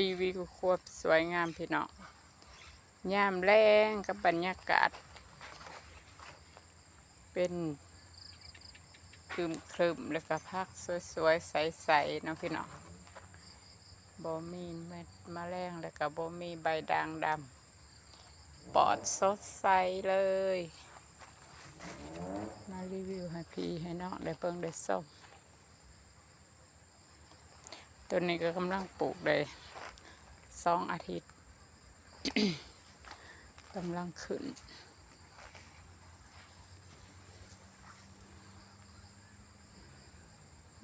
รีวิวควบสวยงามพี่น้องยามแรงกับบรรยากาศ เป็นครึมครึมแล้วก็พักสวยๆ ใสๆนะพี่น้องบ่มีเม็ดมแมลงแล้วก็บ่มีใบด่างดำปอดสดใสเลย มารีวิวให้พี่ให้น้องได้เบิ่งได้ส้มตัวนี้ก็กำลังปลูกได้ สองอาทิตย์กำลังขึ้น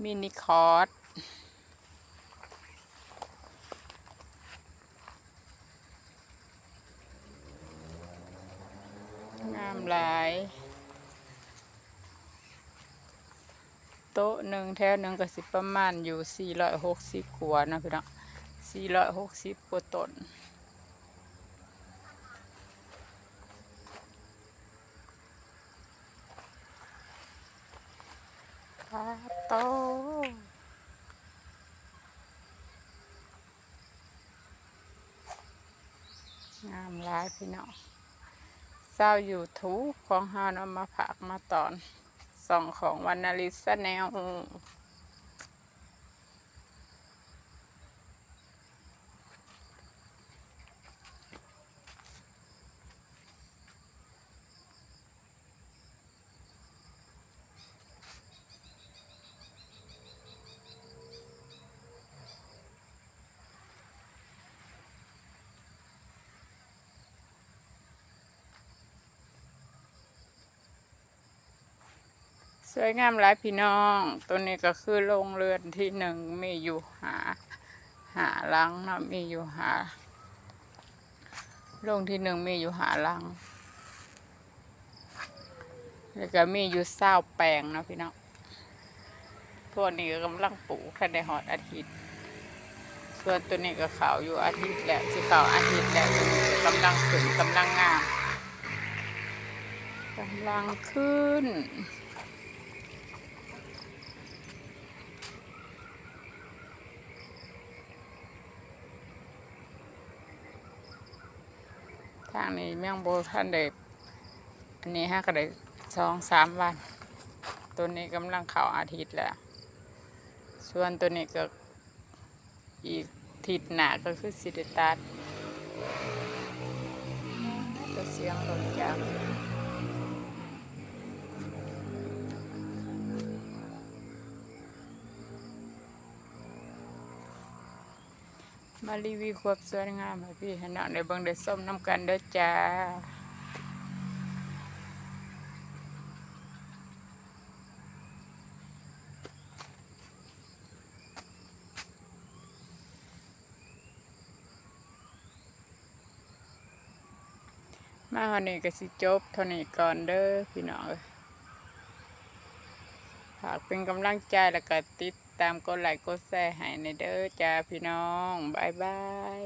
มินิคอร์สงามหลาย โต๊ะหนึ่งแถวหนึ่งก็สิประมาณอยู่ 460กว่านะพี่น้อง 460กว่าตนปลาโตงามหลายพี่น้องเศร้าอยู่ทุกของเฮาเนาะมาผักมาตอนส่องของวันนาลิสแนล สวยงามหลายพี่น้อง ตัวนี้ก็คือโรงเรือนที่หนึ่งมีอยู่หา หาลังเนาะมีอยู่หาโรงที่หนึ่งมีอยู่หาลัง แล้วก็มีอยู่เศร้าแปลงเนาะพี่น้องพวกนี้ก็กำลังปลูกแค่ได้หอดอาทิตย์ ส่วนตัวนี้ก็ขาวอยู่อาทิตย์แล้วที่ขาวอาทิตย์แล้วตัวนี้ก็กำลังขึ้นกำลังงามกำลังขึ้นางนี้เมียงโบท่านเด็กอันนี้ฮะก็ได้สองสามวัน ตัวนี้กำลังเข่าอาทิตย์แล้วส่วนตัวนี้ก็อีกทิศหนาก็คือสิเดตัดตัวเสียงลงจาก มารีวิวความสวยงามให้พี่ให้น้องได้เบิ่งได้ส้มน้ำกันเด้อจ้ามาวันนี้ก็สิจบเท่านี้ก่อนเด้อพี่น้องฝากเป็นกำลังใจแล้วก็ติด ตามกดไลค์กดแชร์ให้ในเด้อจ้าพี่น้องบายบาย